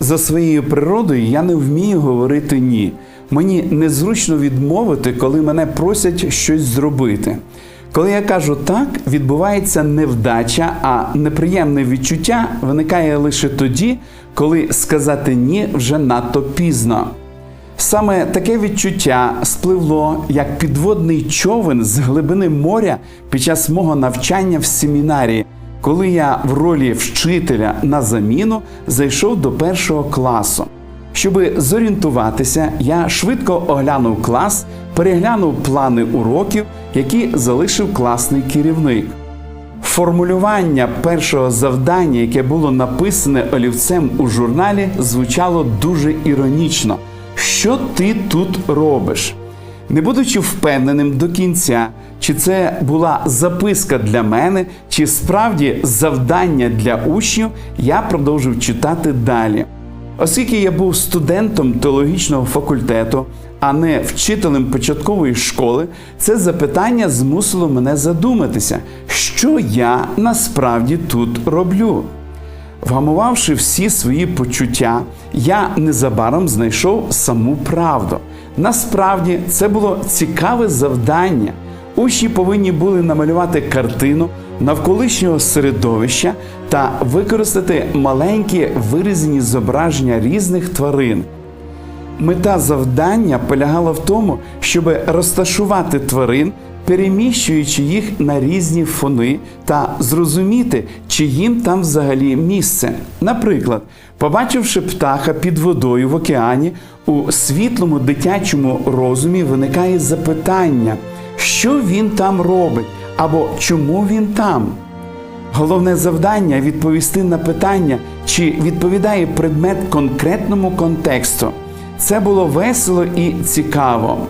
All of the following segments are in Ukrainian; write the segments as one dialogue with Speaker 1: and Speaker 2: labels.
Speaker 1: За своєю природою я не вмію говорити ні. Мені незручно відмовити, коли мене просять щось зробити. Коли я кажу так, відбувається невдача, а неприємне відчуття виникає лише тоді, коли сказати ні вже надто пізно. Саме таке відчуття спливло як підводний човен з глибини моря під час мого навчання в семінарії, коли я в ролі вчителя на заміну зайшов до першого класу. Щоби зорієнтуватися, я швидко оглянув клас, переглянув плани уроків, які залишив класний керівник. Формулювання першого завдання, яке було написане олівцем у журналі, звучало дуже іронічно. Що ти тут робиш? Не будучи впевненим до кінця, чи це була записка для мене, чи справді завдання для учнів, я продовжив читати далі. Оскільки я був студентом теологічного факультету, а не вчителем початкової школи, це запитання змусило мене задуматися, що я насправді тут роблю. Вгамувавши всі свої почуття, я незабаром знайшов саму правду. Насправді це було цікаве завдання. Учні повинні були намалювати картину навколишнього середовища та використати маленькі вирізані зображення різних тварин. Мета завдання полягала в тому, щоб розташувати тварин, переміщуючи їх на різні фони та зрозуміти, чи їм там взагалі місце. Наприклад, побачивши птаха під водою в океані, у світлому дитячому розумі виникає запитання, що він там робить або чому він там. Головне завдання відповісти на питання, чи відповідає предмет конкретному контексту. Це було весело і цікаво.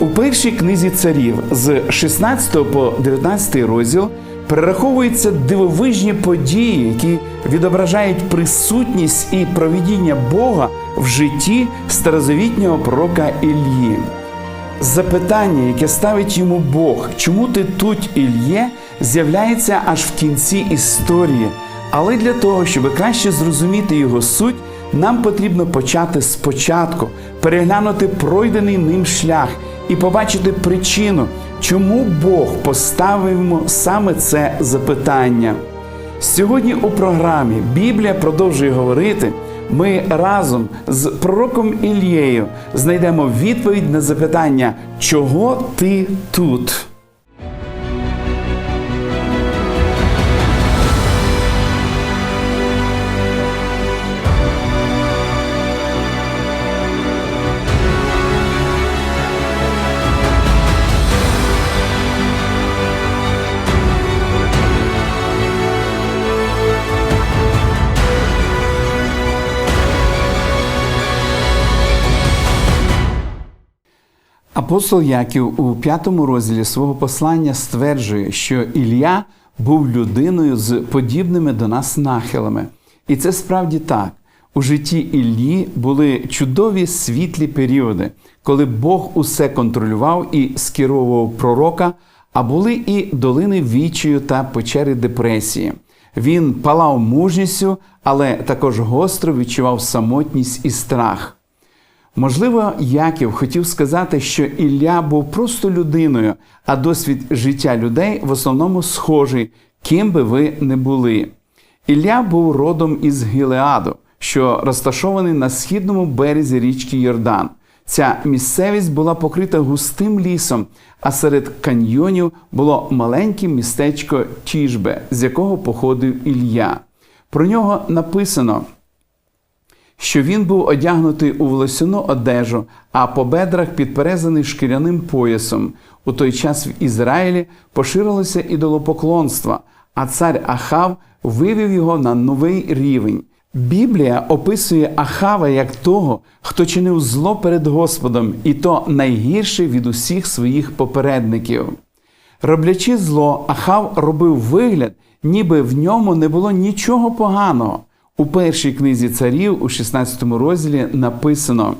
Speaker 1: У першій книзі царів з 16 по 19 розділ перераховуються дивовижні події, які відображають присутність і провідіння Бога в житті старозавітнього пророка Іллі. Запитання, яке ставить йому Бог, чому ти тут, Ільє, з'являється аж в кінці історії. Але для того, щоб краще зрозуміти його суть, нам потрібно почати спочатку, переглянути пройдений ним шлях і побачити причину, чому Бог поставив саме це запитання. Сьогодні у програмі Біблія продовжує говорити. Ми разом з пророком Ілією знайдемо відповідь на запитання, чого ти тут? Апостол Яків у п'ятому розділі свого послання стверджує, що Ілля був людиною з подібними до нас нахилами. І це справді так. У житті Іллі були чудові світлі періоди, коли Бог усе контролював і скеровував пророка, а були і долини відчаю та печери депресії. Він палав мужністю, але також гостро відчував самотність і страх. Можливо, Яків хотів сказати, що Ілля був просто людиною, а досвід життя людей в основному схожий, ким би ви не були. Ілля був родом із Гілеаду, що розташований на східному березі річки Йордан. Ця місцевість була покрита густим лісом, а серед каньйонів було маленьке містечко Тіжбе, з якого походив Ілля. Про нього написано що він був одягнутий у волосяну одежу, а по бедрах підперезаний шкіряним поясом. У той час в Ізраїлі поширилося ідолопоклонство, а цар Ахав вивів його на новий рівень. Біблія описує Ахава як того, хто чинив зло перед Господом, і то найгірше від усіх своїх попередників. Роблячи зло, Ахав робив вигляд, ніби в ньому не було нічого поганого. У першій книзі царів, у 16 розділі, написано: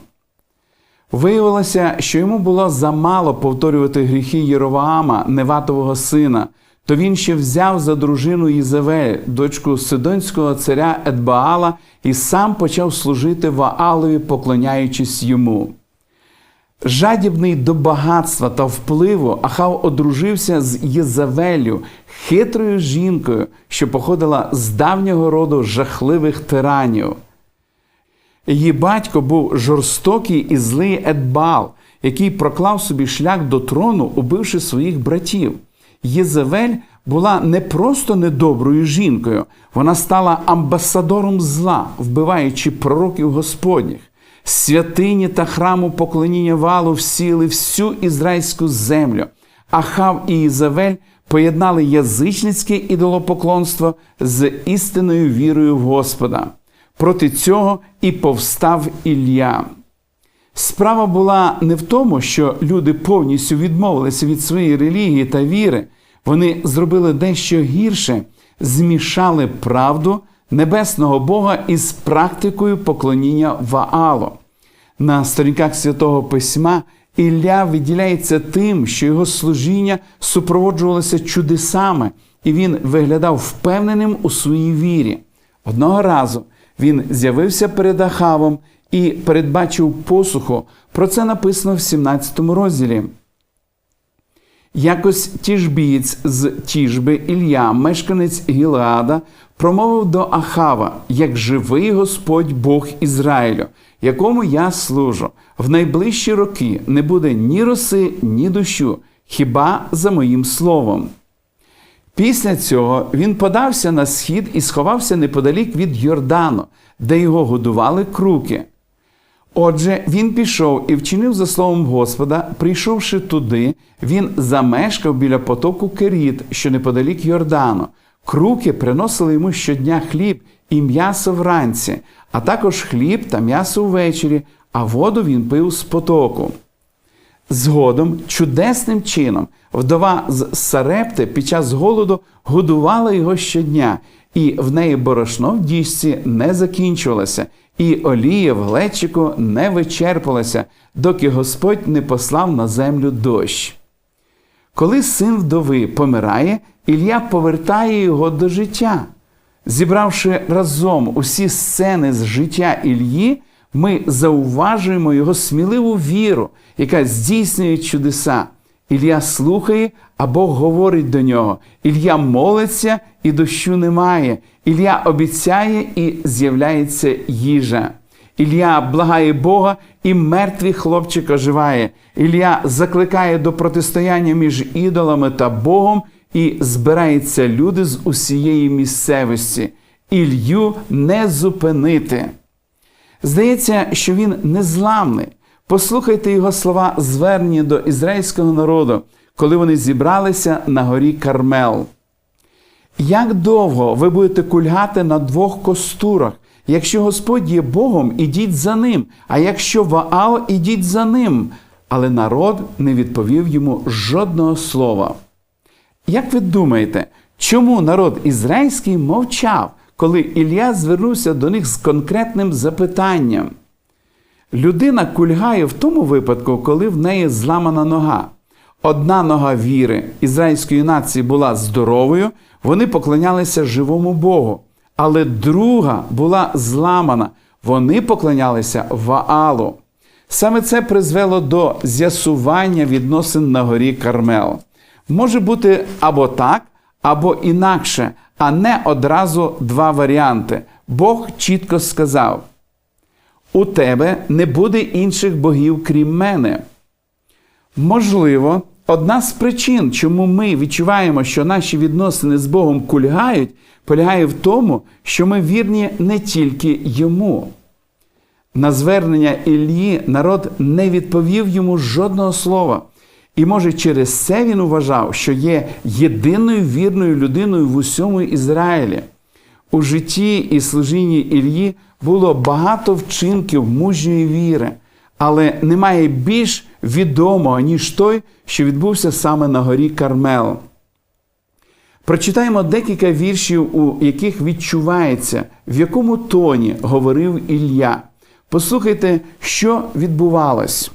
Speaker 1: Виявилося, що йому було замало повторювати гріхи Єроваама, Неватового сина, то він ще взяв за дружину Єзевель, дочку Сидонського царя Едбаала, і сам почав служити Ваалові, поклоняючись йому. Жадібний до багатства та впливу, Ахав одружився з Єзавелю, хитрою жінкою, що походила з давнього роду жахливих тиранів. Її батько був жорстокий і злий Едбал, який проклав собі шлях до трону, убивши своїх братів. Єзавель була не просто недоброю жінкою, вона стала амбасадором зла, вбиваючи пророків Господніх. Святині та храму поклоніння валу всіли всю ізраїльську землю. Ахав і Ізавель поєднали язичницьке ідолопоклонство з істинною вірою в Господа. Проти цього і повстав Ілля. Справа була не в тому, що люди повністю відмовилися від своєї релігії та віри. Вони зробили дещо гірше, змішали правду небесного Бога із практикою поклоніння Ваалу. На сторінках святого Письма Ілля виділяється тим, що його служіння супроводжувалося чудесами, і він виглядав впевненим у своїй вірі. Одного разу він з'явився перед Ахавом і передбачив посуху. Про це написано в 17 розділі. Якось тіжбієць з тіжби Ілля, мешканець Гілеада, промовив до Ахава, як живий Господь Бог Ізраїлю, якому я служу, в найближчі роки не буде ні роси, ні дощу, хіба за моїм словом. Після цього він подався на схід і сховався неподалік від Йордану, де його годували круки. Отже, він пішов і вчинив за словом Господа, прийшовши туди, він замешкав біля потоку Керіт, що неподалік Йордану. Круки приносили йому щодня хліб і м'ясо вранці, а також хліб та м'ясо ввечері, а воду він пив з потоку. Згодом, чудесним чином, вдова з Сарепти під час голоду годувала його щодня, і в неї борошно в діжці не закінчувалося, і олія в глечику не вичерпалася, доки Господь не послав на землю дощ. Коли син вдови помирає, Ілля повертає його до життя. Зібравши разом усі сцени з життя Ільї, ми зауважуємо його сміливу віру, яка здійснює чудеса. Ілля слухає, а Бог говорить до нього. Ілля молиться і дощу немає. Ілля обіцяє і з'являється їжа. Ілля благає Бога, і мертвий хлопчик оживає. Ілля закликає до протистояння між ідолами та Богом, і збираються люди з усієї місцевості. Ілью не зупинити. Здається, що він незламний. Послухайте його слова звернення до ізраїльського народу, коли вони зібралися на горі Кармел. Як довго ви будете кульгати на двох костурах? Якщо Господь є Богом, ідіть за ним, а якщо Ваал, ідіть за ним. Але народ не відповів йому жодного слова. Як ви думаєте, чому народ ізраїльський мовчав, коли Ілля звернувся до них з конкретним запитанням? Людина кульгає в тому випадку, коли в неї зламана нога. Одна нога віри ізраїльської нації була здоровою, вони поклонялися живому Богу. Але друга була зламана, вони поклонялися Ваалу. Саме це призвело до з'ясування відносин на горі Кармел. Може бути або так, або інакше, а не одразу два варіанти. Бог чітко сказав: у тебе не буде інших богів, крім мене. Можливо, одна з причин, чому ми відчуваємо, що наші відносини з Богом кульгають, полягає в тому, що ми вірні не тільки йому. На звернення Іллі народ не відповів йому жодного слова. І, може, через це він вважав, що є єдиною вірною людиною в усьому Ізраїлі. У житті і служінні Іллі було багато вчинків мужньої віри, але немає більш відомого, ніж той, що відбувся саме на горі Кармел. Прочитаємо декілька віршів, у яких відчувається, в якому тоні говорив Ілля. Послухайте, що відбувалось.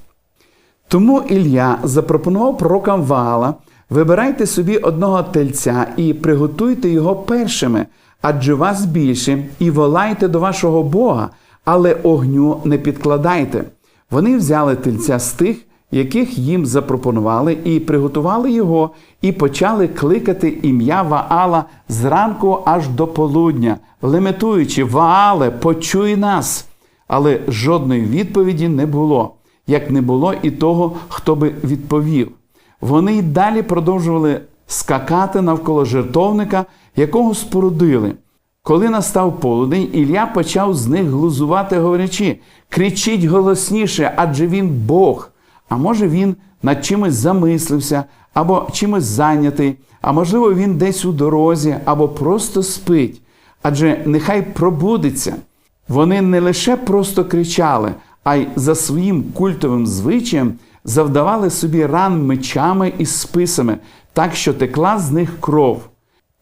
Speaker 1: Тому Ілля запропонував пророкам Ваала Вибирайте собі одного тельця і приготуйте його першими, адже вас більше, і волайте до вашого Бога, але огню не підкладайте. Вони взяли тельця з тих, яких їм запропонували, і приготували його, і почали кликати ім'я Ваала зранку аж до полудня, леметуючи Ваале, почуй нас. Але жодної відповіді не було, як не було і того, хто би відповів. Вони й далі продовжували скакати навколо жертовника, якого спорудили. Коли настав полудень, Ілля почав з них глузувати, говорячи: кричіть голосніше, адже він Бог. А може він над чимось замислився, або чимось зайнятий, а можливо, він десь у дорозі, або просто спить. Адже нехай пробудеться. Вони не лише просто кричали, а й за своїм культовим звичаєм завдавали собі ран мечами і списами, так що текла з них кров.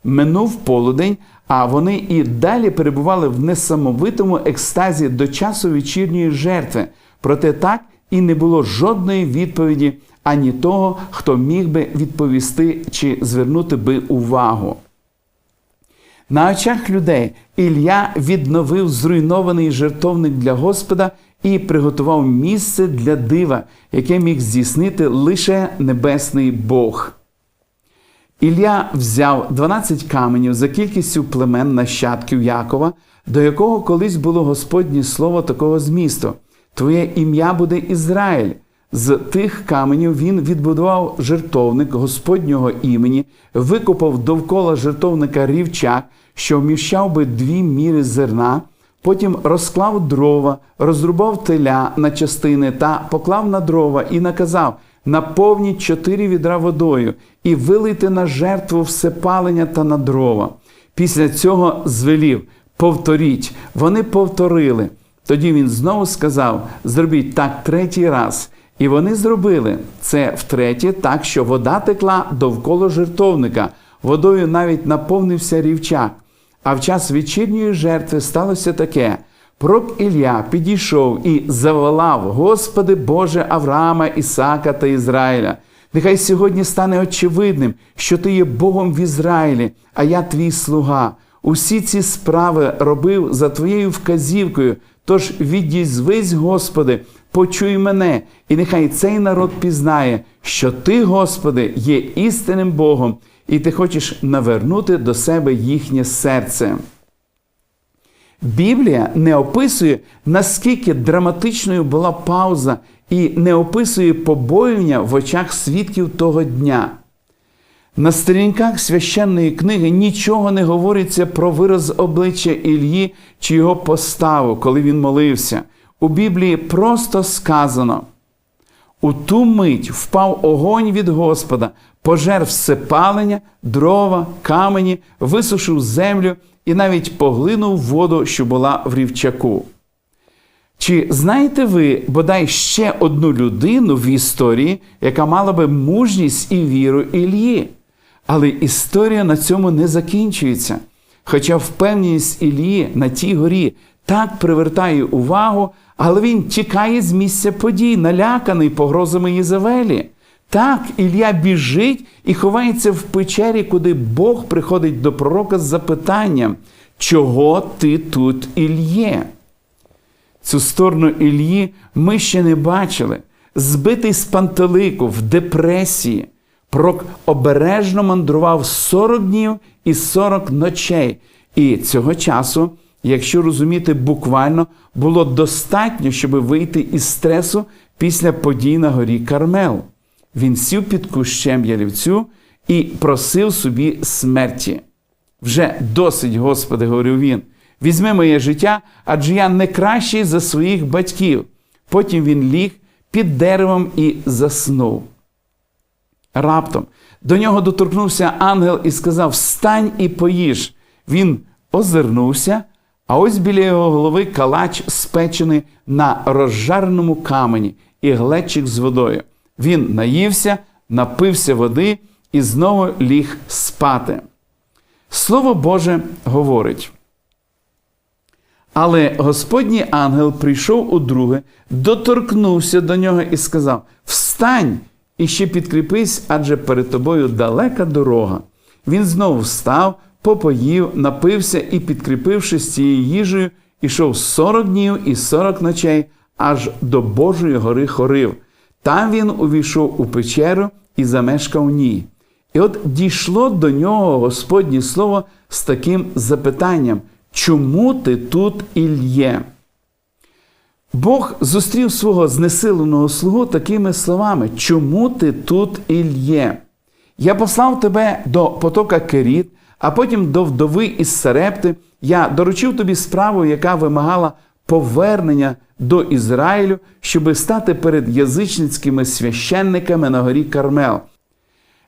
Speaker 1: Минув полудень, а вони і далі перебували в несамовитому екстазі до часу вечірньої жертви. Проте так і не було жодної відповіді ані того, хто міг би відповісти чи звернути би увагу. На очах людей Ілля відновив зруйнований жертовник для Господа і приготував місце для дива, яке міг здійснити лише небесний Бог. Ілля взяв 12 каменів за кількістю племен нащадків Якова, до якого колись було Господнє слово такого змісту: Твоє ім'я буде Ізраїль. З тих каменів він відбудував жертовник Господнього імені, викопав довкола жертовника рівчак, що вміщав би дві міри зерна, потім розклав дрова, розрубав теля на частини та поклав на дрова і наказав: наповніть чотири відра водою і вилийте на жертву все палення та на дрова. Після цього звелів: повторіть, вони повторили. Тоді він знову сказав: зробіть так третій раз. І вони зробили це втретє, так що вода текла довкола жертовника, водою навіть наповнився рівчак. А в час вечірньої жертви сталося таке: пророк Ілля підійшов і заволав, Господи Боже Авраама, Ісака та Ізраїля. Нехай сьогодні стане очевидним, що ти є Богом в Ізраїлі, а я твій слуга. Усі ці справи робив за твоєю вказівкою. Тож відізвись, Господи, почуй мене, і нехай цей народ пізнає, що Ти, Господи, є істинним Богом, і Ти хочеш навернути до себе їхнє серце. Біблія не описує, наскільки драматичною була пауза, і не описує побоювання в очах свідків того дня. На сторінках священної книги нічого не говориться про вираз обличчя Ільї чи його поставу, коли він молився. У Біблії просто сказано: у ту мить впав огонь від Господа, пожер все палення, дрова, камені, висушив землю і навіть поглинув воду, що була в рівчаку. Чи знаєте ви бодай ще одну людину в історії, яка мала би мужність і віру Ільї? Але історія на цьому не закінчується. Хоча впевненість Ілії на тій горі так привертає увагу, але він тікає з місця подій, наляканий погрозами Єзавелі. Так, Ілля біжить і ховається в печері, куди Бог приходить до пророка з запитанням, чого ти тут Ільє? Цю сторону Ільї ми ще не бачили, збитий з пантелику в депресії. Пророк обережно мандрував 40 днів і 40 ночей. І цього часу, якщо розуміти буквально, було достатньо, щоб вийти із стресу після подій на горі Кармел. Він сів під кущем ялівцю і просив собі смерті. Вже досить, Господи, говорив він. Візьми моє життя, адже я не кращий за своїх батьків. Потім він ліг під деревом і заснув. Раптом до нього доторкнувся ангел і сказав: Встань і поїж. Він озирнувся, а ось біля його голови калач спечений на розжареному камені і глечик з водою. Він наївся, напився води і знову ліг спати. Слово Боже говорить. Але Господній ангел прийшов удруге, доторкнувся до нього і сказав: Встань і ще підкріпись, адже перед тобою далека дорога. Він знову встав, попоїв, напився і, підкріпившись цією їжею, ішов сорок днів і сорок ночей аж до Божої гори Хорив. Там він увійшов у печеру і замешкав в ній. І от дійшло до нього Господнє Слово з таким запитанням: чому ти тут Ільє? Бог зустрів свого знесиленого слугу такими словами: Чому ти тут Ільє? Я послав тебе до потока Керіт, а потім до вдови із Сарепти. Я доручив тобі справу, яка вимагала повернення до Ізраїлю, щоби стати перед язичницькими священниками на горі Кармел.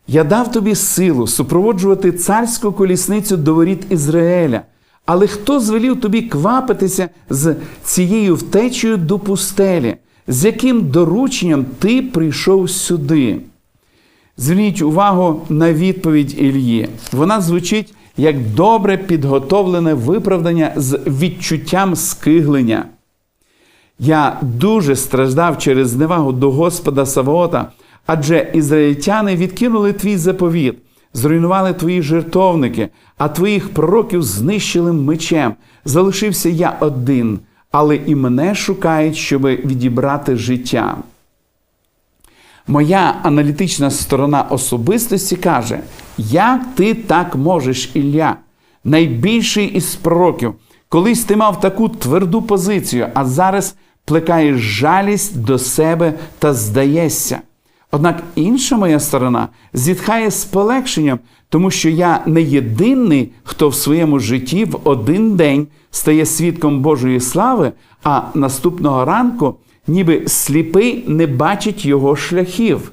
Speaker 1: Я дав тобі силу супроводжувати царську колісницю до воріт Ізраїля. Але хто звелів тобі квапитися з цією втечею до пустелі? З яким дорученням ти прийшов сюди? Зверніть увагу на відповідь Ільї. Вона звучить як добре підготовлене виправдання з відчуттям скиглення. Я дуже страждав через зневагу до Господа Савоота, адже ізраїльтяни відкинули твій заповіт, зруйнували твої жертовники, а твоїх пророків знищили мечем. Залишився я один, але і мене шукають, щоб відібрати життя. Моя аналітична сторона особистості каже, як ти так можеш, Ілля, найбільший із пророків, колись ти мав таку тверду позицію, а зараз плекаєш жалість до себе та здаєшся. Однак інша моя сторона зітхає з полегшенням, тому що я не єдиний, хто в своєму житті в один день стає свідком Божої слави, а наступного ранку ніби сліпий не бачить його шляхів.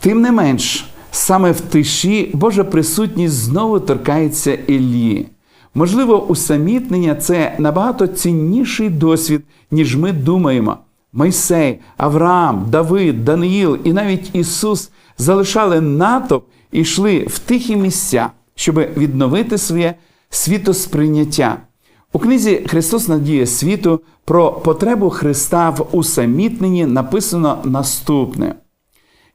Speaker 1: Тим не менш, саме в тиші Божа присутність знову торкається Іллі. Можливо, усамітнення це набагато цінніший досвід, ніж ми думаємо. Мойсей, Авраам, Давид, Даниїл і навіть Ісус залишали натовп і йшли в тихі місця, щоб відновити своє світосприйняття. У книзі Христос Надія світу про потребу Христа в усамітненні написано наступне.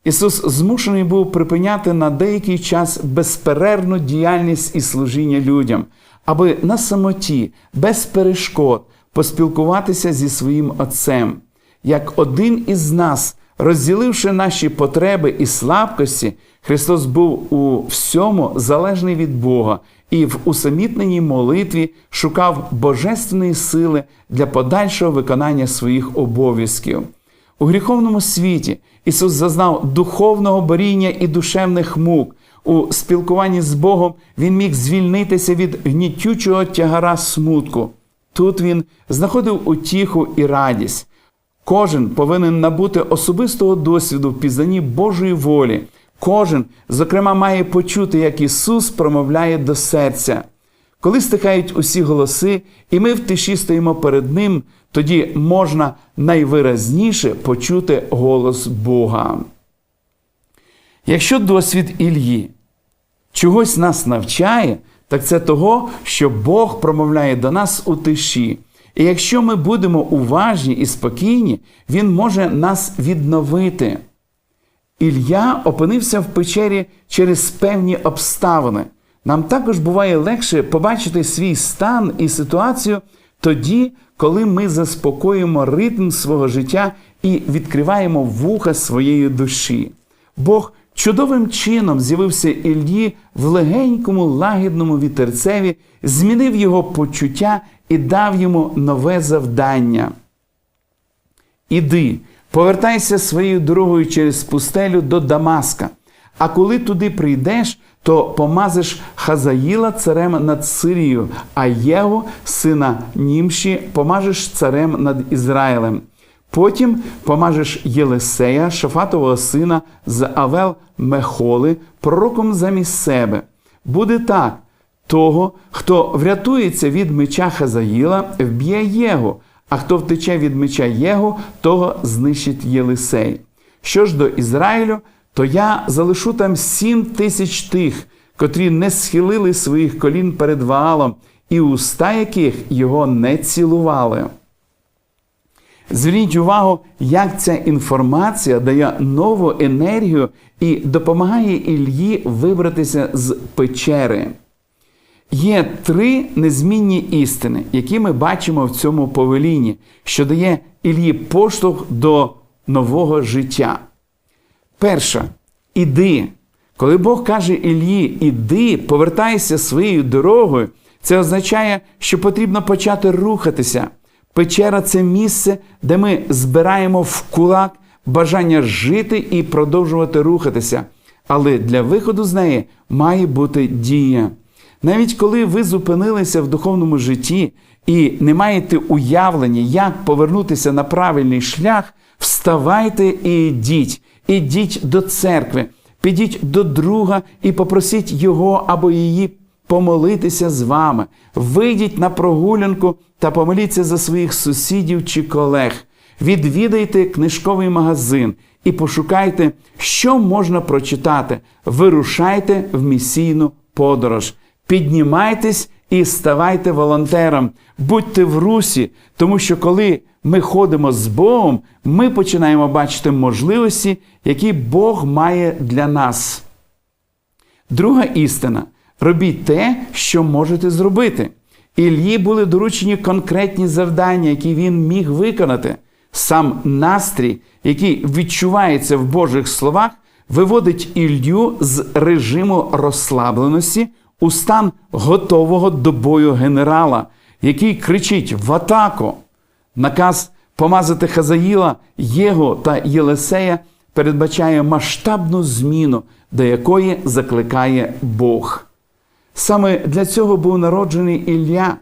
Speaker 1: Ісус змушений був припиняти на деякий час безперервну діяльність і служіння людям, аби на самоті, без перешкод, поспілкуватися зі своїм Отцем. Як один із нас, розділивши наші потреби і слабкості, Христос був у всьому залежний від Бога і в усамітненій молитві шукав божественної сили для подальшого виконання своїх обов'язків. У гріховному світі Ісус зазнав духовного боріння і душевних мук. У спілкуванні з Богом Він міг звільнитися від гнітючого тягара смутку. Тут він знаходив утіху і радість. Кожен повинен набути особистого досвіду в пізнанні Божої волі. Кожен, зокрема, має почути, як Ісус промовляє до серця. Коли стихають усі голоси, і ми в тиші стоїмо перед Ним, тоді можна найвиразніше почути голос Бога. Якщо досвід Ільї чогось нас навчає, так це того, що Бог промовляє до нас у тиші. І якщо ми будемо уважні і спокійні, Він може нас відновити. Ілля опинився в печері через певні обставини. Нам також буває легше побачити свій стан і ситуацію тоді, коли ми заспокоїмо ритм свого життя і відкриваємо вуха своєї душі. Бог чудовим чином з'явився Іллі в легенькому лагідному вітерцеві, змінив його почуття і дав йому нове завдання. Іди, повертайся своєю дорогою через пустелю до Дамаска. А коли туди прийдеш, то помазиш Хазаїла царем над Сирією, а Єго, сина Німші, помажеш царем над Ізраїлем. Потім помажеш Єлисея, Шафатового сина з Авел Мехоли, пророком замість себе. Буде так: того, хто врятується від меча Хазаїла, вб'є Єго, а хто втече від меча Єго, того знищить Єлисей. Що ж до Ізраїлю, то я залишу там сім тисяч тих, котрі не схилили своїх колін перед Ваалом, і уста яких його не цілували. Зверніть увагу, як ця інформація дає нову енергію і допомагає Ільї вибратися з печери. Є три незмінні істини, які ми бачимо в цьому повелінні, що дає Ільї поштовх до нового життя. Перша іди. Коли Бог каже Іллі, іди, повертайся своєю дорогою, це означає, що потрібно почати рухатися. Печера це місце, де ми збираємо в кулак бажання жити і продовжувати рухатися. Але для виходу з неї має бути дія. Навіть коли ви зупинилися в духовному житті і не маєте уявлення, як повернутися на правильний шлях, вставайте і йдіть. Ідіть до церкви, підіть до друга і попросіть його або її помолитися з вами. Вийдіть на прогулянку та помоліться за своїх сусідів чи колег. Відвідайте книжковий магазин і пошукайте, що можна прочитати. Вирушайте в місійну подорож. Піднімайтесь і ставайте волонтером. Будьте в русі, тому що коли ми ходимо з Богом, ми починаємо бачити можливості, які Бог має для нас. Друга істина робіть те, що можете зробити. Іллі були доручені конкретні завдання, які він міг виконати. Сам настрій, який відчувається в Божих словах, виводить Ілью з режиму розслабленості у стан готового до бою генерала, який кричить в атаку. Наказ помазати Хазаїла, Єго та Єлисея передбачає масштабну зміну, до якої закликає Бог. Саме для цього був народжений Ілля.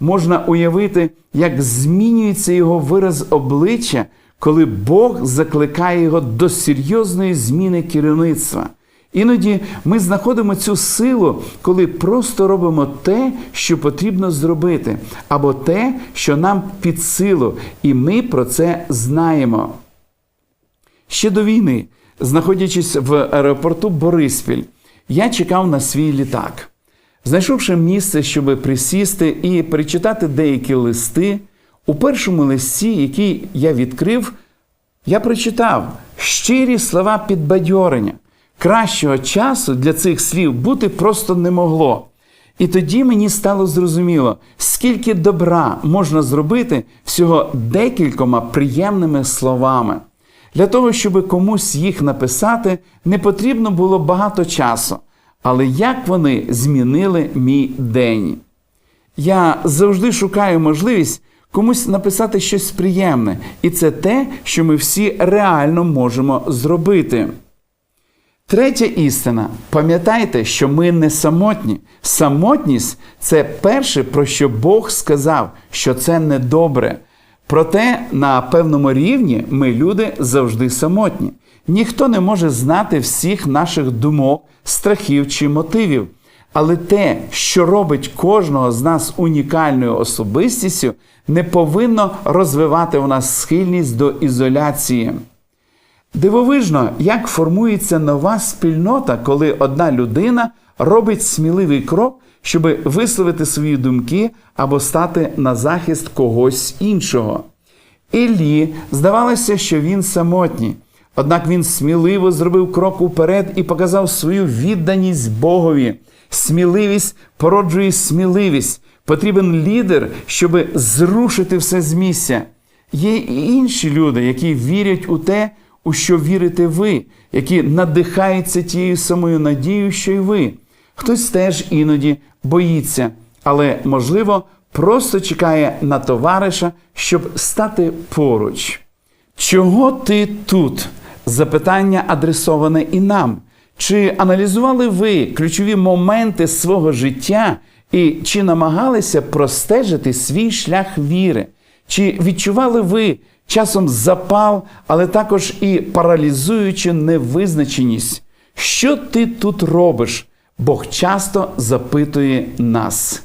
Speaker 1: Можна уявити, як змінюється його вираз обличчя, коли Бог закликає його до серйозної зміни керівництва. Іноді ми знаходимо цю силу, коли просто робимо те, що потрібно зробити, або те, що нам під силу, і ми про це знаємо. Ще до війни, знаходячись в аеропорту Бориспіль, я чекав на свій літак. Знайшовши місце, щоб присісти і перечитати деякі листи, у першому листі, який я відкрив, я прочитав щирі слова підбадьорення. Кращого часу для цих слів бути просто не могло. І тоді мені стало зрозуміло, скільки добра можна зробити всього декількома приємними словами. Для того, щоб комусь їх написати, не потрібно було багато часу. Але як вони змінили мій день? Я завжди шукаю можливість комусь написати щось приємне, і це те, що ми всі реально можемо зробити. Третя істина. Пам'ятайте, що ми не самотні. Самотність це перше, про що Бог сказав, що це недобре. Проте на певному рівні ми люди завжди самотні. Ніхто не може знати всіх наших думок, страхів чи мотивів. Але те, що робить кожного з нас унікальною особистістю, не повинно розвивати у нас схильність до ізоляції. Дивовижно, як формується нова спільнота, коли одна людина робить сміливий крок, щоб висловити свої думки або стати на захист когось іншого. Іллі здавалося, що він самотній. Однак він сміливо зробив крок уперед і показав свою відданість Богові. Сміливість породжує сміливість. Потрібен лідер, щоб зрушити все з місця. Є і інші люди, які вірять у те, у що вірите ви, які надихаються тією самою надією, що й ви. Хтось теж іноді боїться, але, можливо, просто чекає на товариша, щоб стати поруч. Чого ти тут? Запитання адресоване і нам. Чи аналізували ви ключові моменти свого життя і чи намагалися простежити свій шлях віри? Чи відчували ви часом запал, але також і паралізуючу невизначеність? Що ти тут робиш? Бог часто запитує нас.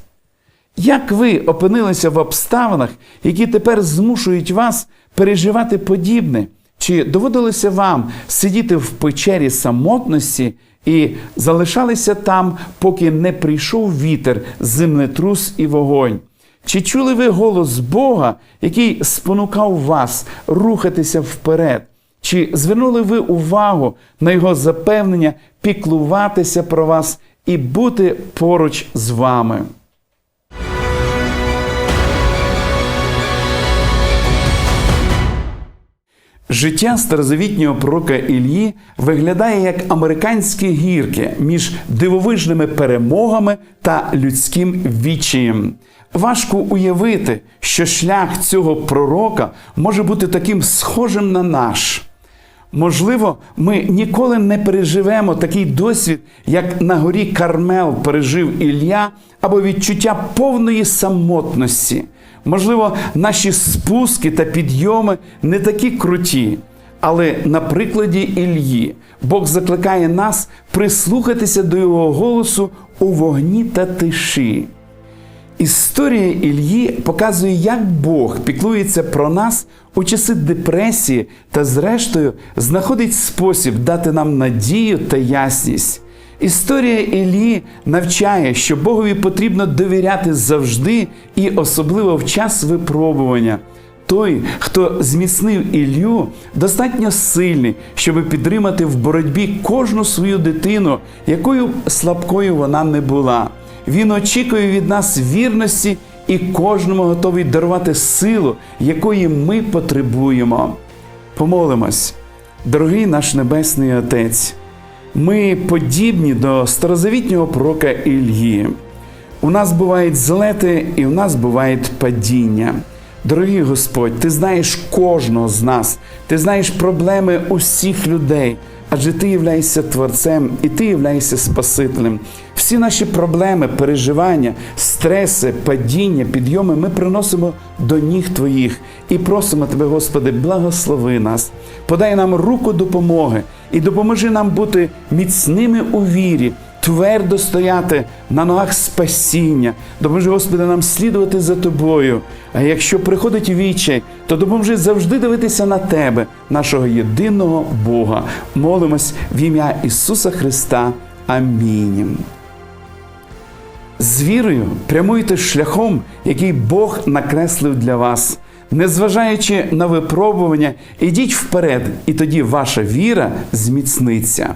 Speaker 1: Як ви опинилися в обставинах, які тепер змушують вас переживати подібне? Чи доводилося вам сидіти в печері самотності і залишалися там, поки не прийшов вітер, землетрус і вогонь? Чи чули ви голос Бога, який спонукав вас рухатися вперед? Чи звернули ви увагу на його запевнення піклуватися про вас і бути поруч з вами? Життя старозавітнього пророка Ільї виглядає як американські гірки між дивовижними перемогами та людським відчаєм. Важко уявити, що шлях цього пророка може бути таким схожим на наш. Можливо, ми ніколи не переживемо такий досвід, як на горі Кармел пережив Ілля, або відчуття повної самотності. Можливо, наші спуски та підйоми не такі круті. Але на прикладі Ільї Бог закликає нас прислухатися до його голосу у вогні та тиші. Історія Ільї показує, як Бог піклується про нас у часи депресії та, зрештою, знаходить спосіб дати нам надію та ясність. Історія Ілії навчає, що Богові потрібно довіряти завжди і особливо в час випробування. Той, хто зміцнив Ілью, достатньо сильний, щоб підтримати в боротьбі кожну свою дитину, якою слабкою вона не була. Він очікує від нас вірності і кожному готовий дарувати силу, якої ми потребуємо. Помолимось, дорогий наш Небесний Отець. Ми подібні до старозавітнього пророка Ільї. У нас бувають злети і у нас бувають падіння. Дорогий Господь, ти знаєш кожного з нас, ти знаєш проблеми усіх людей, адже ти являєшся Творцем і ти являєшся Спасителем. Всі наші проблеми, переживання, стреси, падіння, підйоми ми приносимо до ніг Твоїх і просимо Тебе, Господи, благослови нас, подай нам руку допомоги і допоможи нам бути міцними у вірі. Твердо стояти на ногах спасіння, допоможи, Господи, нам слідувати за Тобою. А якщо приходить вічай, то допоможи завжди дивитися на Тебе, нашого єдиного Бога. Молимось в ім'я Ісуса Христа. Амінь. З вірою прямуйте шляхом, який Бог накреслив для вас. Незважаючи на випробування, ідіть вперед, і тоді ваша віра зміцниться.